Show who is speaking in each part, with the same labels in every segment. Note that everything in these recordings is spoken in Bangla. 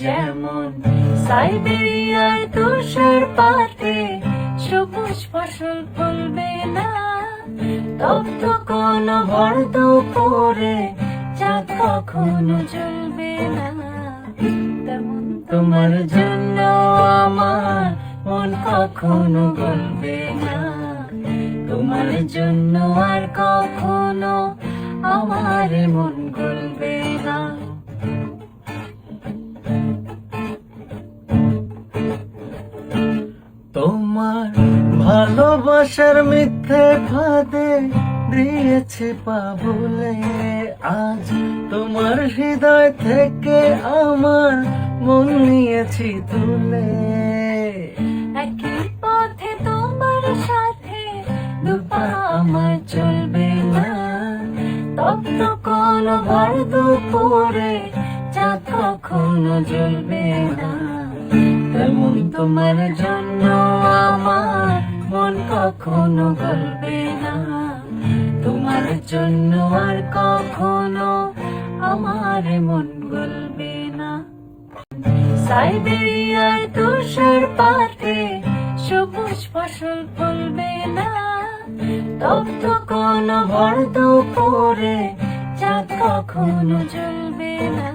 Speaker 1: যেমন সাইবেরিয়ার তুষার পাতে সবুজ ফসল ফলবে না তপ্ত কোন ভর দুপুরে চাঁদ কখনো জ্বলবে না। তেমন তোমার জন্য আমার মন কখনো গলবে না। তোমার জন্য আর কখনো আমার মন গলবে
Speaker 2: ভালোবাসার মিথ্যে ফাঁদে দিয়েছে পাবলে আজ তোমার হৃদয় থেকে আমার মন নিয়েছি তুলে।
Speaker 1: একই পথে তোমার সাথে দুপা আমার চলবে না। তপ্ত কোন ভর দুপুরে চাঁদ কখনো জ্বলবে না। তেমন তোমার জন্য কখনো গলবে না। তোমার জন্য আর কখনো আমার মন গলবে না। সাইবেরিয়ার তুষার পাতে সবুজ ফসল ফলবে না। তপ্ত কোন ভর দুপুরে চাঁদ কখনো জ্বলবে না।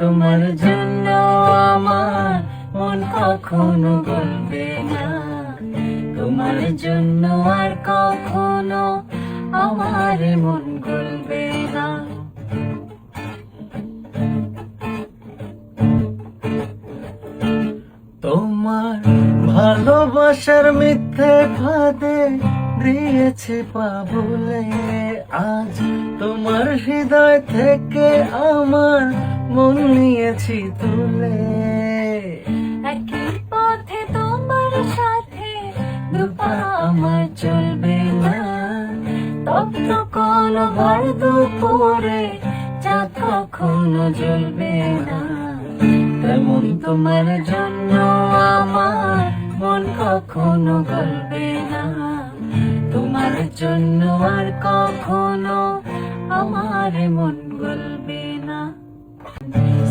Speaker 1: তোমার জন্য আমার মন কখনো গলবে না। তোমার জন্য আর কখনো আমার মন গলবে না।
Speaker 2: তোমার ভালোবাসার মিথ্যে ফাঁদে দিয়েছে পাবলে আজ তোমার হৃদয় থেকে আমার মন নিয়েছি তুলে।
Speaker 1: একই পথে সাথে আমার চলবে না। তপ্ত কোন ভর দুপুরে চাঁদ কখনো জ্বলবে না। তেমন তোমার জন্য আমার মন কখনো গলবে না। তোমার জন্য আর কখনো আমার মন গলবে না।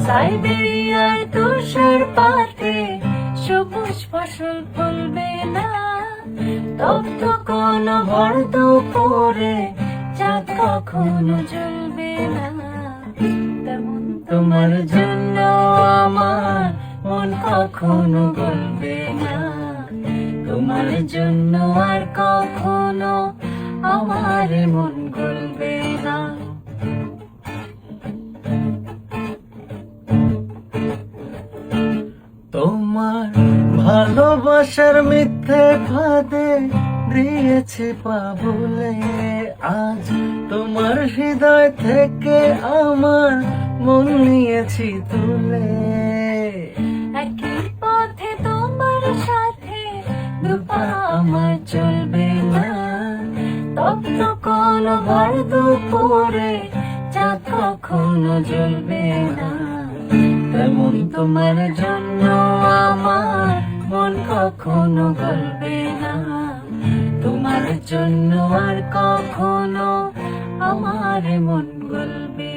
Speaker 1: সাইবেরিয়ার তুষার পাতে সবুজ ফসল ফলবে না। তপ্ত কোন ভর দুপুরে চাঁদ কখনো জ্বলবে না। তোমার জন্য আমার মন কখনো গলবে না। তোমার জন্য আর কখনো আমার মন গলবে না।
Speaker 2: ভালোবাসার মিথ্যে ফাঁদে দিয়েছে পাবলে আজ তোমার হৃদয় থেকে আমার মন নিয়েছি তুলে।
Speaker 1: একই পথে তোমার সাথে দুপা আমার চলবে না। তপ্ত কোন ভর দুপুরে, চাঁদ কখনো জ্বলবে না। তেমন তোমার জন্য আমার মন কখনো গলবে না। তোমার জন্য আর কখনো আমার মন গলবে